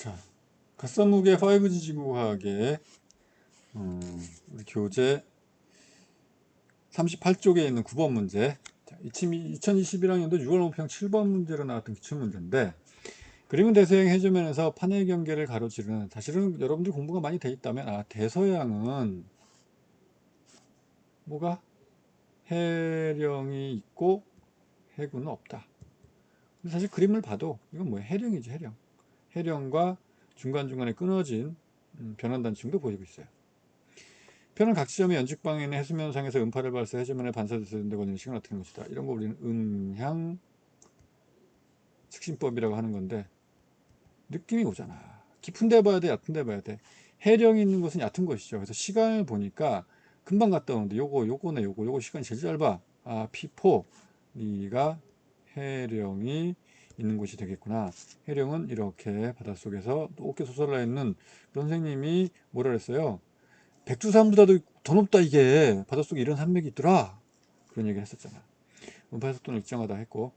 자, 갓선무게 5G 지구과학의 음, 교재 38쪽에 있는 9번 문제. 자, 2021학년도 6월 모평 7번 문제로 나왔던 기출문제인데 그림은 대서양 해저면에서 판의 경계를 가로지르는 사실은 여러분들 공부가 많이 돼 있다면 아 대서양은 뭐가 해령이 있고 해구는 없다. 사실 그림을 봐도 이건 뭐야 해령이지 해령. 해령과 중간중간에 끊어진 음, 변환 단층도 보이고 있어요. 편은 각 지점의 연측방에 있는 해수면상에서 음파를 발사 해저면에 반사돼서 된다고 시간 나타내는 것이다. 이런 거 우리는 음향 측신법이라고 하는 건데 느낌이 오잖아. 깊은 데 봐야 돼, 얕은 데 봐야 돼. 해령이 있는 곳은 얕은 곳이죠. 그래서 시간을 보니까 금방 갔다 오는데 요거 요거네 요거 요거 시간이 제일 짧아. 아 P4 네가 해령이 있는 곳이 되겠구나. 해령은 이렇게 바닷속에서 높게 솟아올라 있는 선생님이 뭐라 그랬어요? 백두산보다도 더 높다 이게 바닷속에 이런 산맥이 있더라. 그런 얘기를 했었잖아. 음파 속도는 일정하다 했고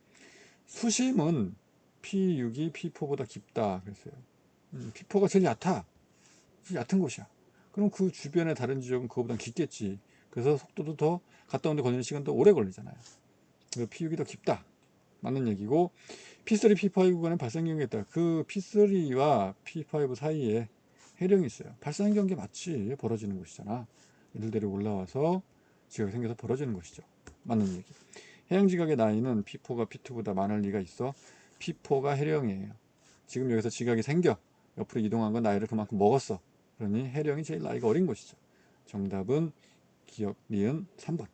수심은 P6이 P4보다 깊다 그랬어요. 음, P4가 제일 얕아. 제일 얕은 곳이야. 그럼 그 주변의 다른 지역은 그거보다 깊겠지. 그래서 속도도 더 갔다 오는데 걸리는 시간도 오래 걸리잖아요. 그래서 P6이 더 깊다. 맞는 얘기고 P3, P5 구간에 발생 경계가 있다. 그 P3와 P5 사이에 해령이 있어요. 발생 경계 맞지? 벌어지는 곳이잖아. 이들대로 올라와서 지각이 생겨서 벌어지는 것이죠. 맞는 얘기. 해양 지각의 나이는 P4가 P2보다 많을 리가 있어. P4가 해령이에요. 지금 여기서 지각이 생겨. 옆으로 이동한 건 나이를 그만큼 먹었어. 그러니 해령이 제일 나이가 어린 곳이죠. 정답은 기억 니은 3번.